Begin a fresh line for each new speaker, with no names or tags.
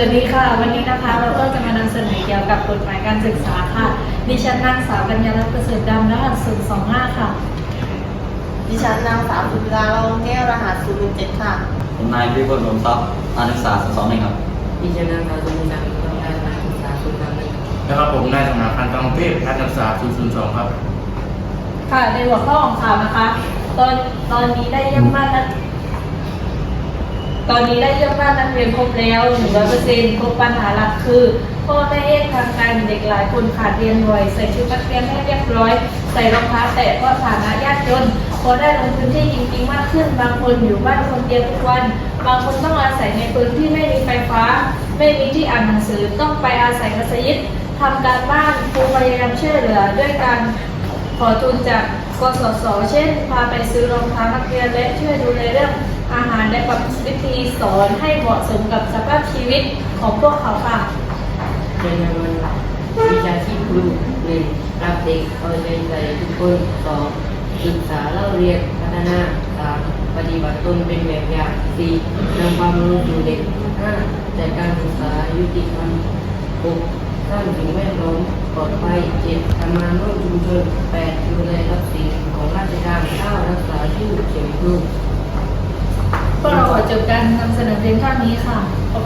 วัสดีค่ะ วันนี้นะคะเราก็จะมานำเสนอเกี่ยวกับกฎหมายการศึกษาค่ะ ดิฉันนางสาวกัญญาลัตน์ประเสริฐดำรหัส025 ค่ะ
ดิฉันนางสาวสุดาเราแก้วรหัส017ค่ะ
ผมนายพิพลรวมทรัพย์อานักศึกษาสองหนึ่งครับ
ดิฉันนางสาวสุนินันท์ทำงานการศึกษาคุณธรรมหนึ่ง
นะครับผมนายสง่าพันธ์กองเทพนักศึกษา002 ครับ
ค่ะ ในหัวข้อของข่าวนะคะ ตอนตอนนี้ได้เยี่ยมบ้านนัก ตอนนี้ได้เยี่ยมบ้านนักเรียนครบแล้ว100%พบปัญหาหลักคือพ่อแม่เอกทางการเด็กหลายคนขาดเรียนบ่อยใส่ชุดนักเรียนให้เรียบร้อย ใส่รองเท้าแตะเพราะฐานะยากจนพอได้ลงพื้นที่จริงๆมากขึ้น บางคนอยู่บ้านคนเดียวทุกวัน บางคนต้องอาศัยในพื้นที่ไม่มีไฟฟ้า ไม่มีที่อ่านหนังสือต้องไปอาศัยมัสยิดทำการบ้านครูพยายามช่วยเหลือด้วยการขอทุนจากกสศเช่น พาไปซื้อรองเท้านักเรียนและช่วยดูแล ปรับวิธีสอนให้เหมาะสมกับสภาพชีวิตของพวกเขาค่ะ
เป็นในวันวิชาชีพครูหนึ่งรับเด็กเอาใจใส่ทุกคนสองศึกษาเล่าเรียนพัฒนาสามปฏิบัติตนเป็นแบบอย่างสี่นำความรู้สู่เด็กห้าจัดการศึกษายุติธรรมหกสร้างสิ่งแวดล้อมปลอดภัยเจ็ดทำงานร่วมชุมชนแปดดูแลทรัพย์สินของราชการเก้ารักษาชื่อเสียงลูก
พวกเราขอ จบการนำเสนอเพลงเท่านี้ค่ะขอบคุณค่ะ